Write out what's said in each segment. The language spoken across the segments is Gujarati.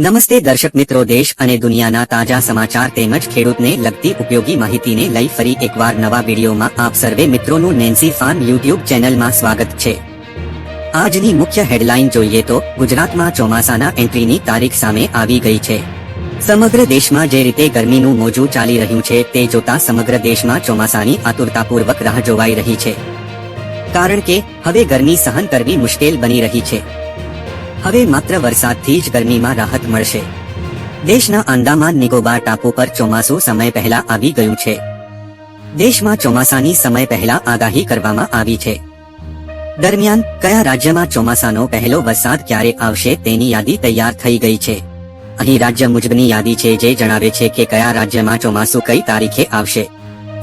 નમસ્તે દર્શક મિત્રો, દેશ અને દુનિયાના તાજા સમાચાર તેમજ ખેડૂતને લગતી ઉપયોગી માહિતીને લઈ ફરી એકવાર નવા વિડીયોમાં આપ સર્વે મિત્રોનું નેન્સી ફાર્મ યુટ્યુબ ચેનલમાં સ્વાગત છે. આજની મુખ્ય હેડલાઇન જોઈએ તો, ગુજરાતમાં ચોમાસાના એન્ટ્રીની તારીખ સામે આવી ગઈ છે. સમગ્ર દેશમાં જે રીતે ગરમીનું મોજું ચાલી રહ્યું છે, તે જોતા સમગ્ર દેશમાં ચોમાસાની આતુરતાપૂર્વક રાહ જોવાઈ રહી છે. કારણ કે, હવે ગરમી સહન કરવી મુશ્કેલ બની રહી છે. હવે માત્ર વરસાદથી જ ગરમીમાં રાહત મળશે. દેશના આંદામાન નિકોબાર ટાપુ પર ચોમાસું સમય પહેલા આવી ગયું છે. દેશમાં ચોમાસાની સમય પહેલા આગાહી કરવામાં આવી છે. દરમિયાન કયા રાજ્યમાં ચોમાસાનો પહેલો વરસાદ ક્યારે આવશે તેની યાદી તૈયાર થઈ ગઈ છે. અહીં રાજ્ય મુજબની યાદી છે જે જણાવે છે કે કયા રાજ્યમાં ચોમાસું કઈ તારીખે આવશે.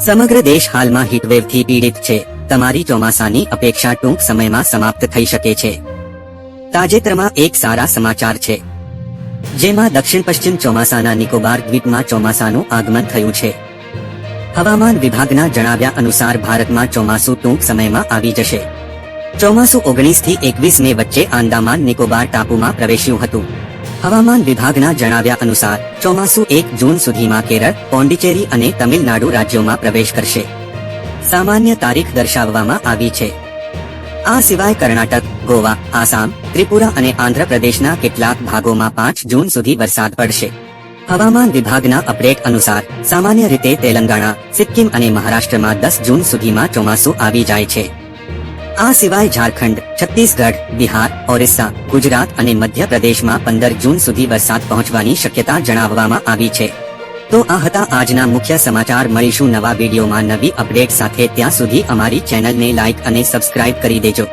સમગ્ર દેશ હાલમાં હીટવેવથી પીડિત છે. તમારી ચોમાસાની અપેક્ષા ટૂંક સમયમાં સમાપ્ત થઈ શકે છે. તાજેતરમાં એક સારા સમાચાર છે. જેમાં દક્ષિણ પશ્ચિમ ચોમાસાના નિકોબાર દ્વીપમાં ચોમાસાનું આગમન થયું છે. હવામાન વિભાગના જણાવ્યા અનુસાર ભારતમાં ચોમાસું ટૂંક સમયમાં આવી જશે. ચોમાસું ઓગણીસથી એકવીસ મે વચ્ચે આંદામાન નિકોબાર ટાપુમાં પ્રવેશ્યું હતું. હવામાન વિભાગના જણાવ્યા અનુસાર, ચોમાસું એક જૂન સુધીમાં કેરળ, પોંડિચેરી અને તમિલનાડુ રાજ્યોમાં પ્રવેશ કરશે. સામાન્ય તારીખ દર્શાવવામાં આવી છે. આ સિવાય કર્ણાટક, ગોવા, આસામ, ત્રિપુરા અને આંધ્રપ્રદેશના કેટલાક ભાગોમાં પાંચ જૂન સુધી વરસાદ પડશે. હવામાન વિભાગના અપડેટ અનુસાર, સામાન્ય રીતે તેલંગાણા, સિક્કિમ અને મહારાષ્ટ્રમાં દસ જૂન સુધીમાં ચોમાસું આવી જાય છે. આ સિવાય ઝારખંડ, છત્તીસગઢ, બિહાર, ઓરિસ્સા, ગુજરાત અને મધ્યપ્રદેશમાં પંદર જૂન સુધી વરસાદ પહોંચવાની શક્યતા જણાવવામાં આવી છે. તો આ હતા આજના મુખ્ય સમાચાર. મળીશું નવા વિડીયોમાં નવી અપડેટ સાથે. ત્યાં સુધી અમારી ચેનલને લાઇક અને સબસ્ક્રાઇબ કરી દેજો.